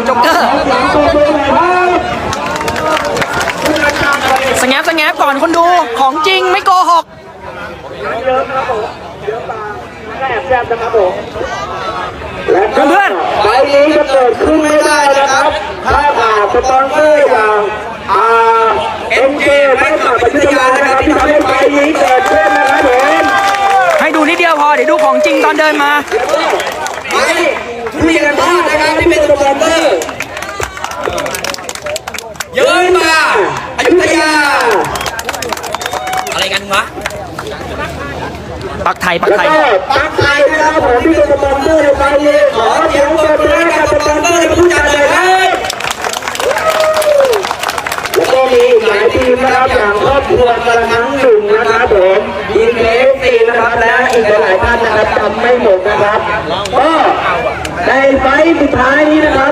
ดอะจ็อกเกอร์สแงปสแงปก่อนคนดูของจริงไม่โกหกเพื่อนไฟนี้จะเกิดขึ้นไม่ได้นะครับ ถ้าขาดสปอนเซอร์อย่างอ่าเอ็มเจไม่ขาดปัจจุบันนะครับที่ทำให้ไฟนี้เกิดขึ้นนะครับผมให้ดูนิดเดียวพอเดี๋ยวดูของจริงตอนเดินมา ไฟทุเรียนทอดนะครับที่เป็นสปอนเซอร์เยินมาอยุธยา อะไรกั นวะปักไทยปักแล้วไทยก็ปักไทยนะครับผมที่เป็นสปอนเซอร์ในไฟนี้ขอเสียงปรบมือให้กับสปอนเซอร์ในผู้จัดเลยครับแล้วก็มีอีกหลายทีมนะครับอย่างครอบครัวกระมังหนึ่งนะครับผมทีมเคฟซีนะครับและอีกหลายๆท่านนะครับทำไม่หมดนะครับก็ในไฟล์สุดท้ายนี้นะครับ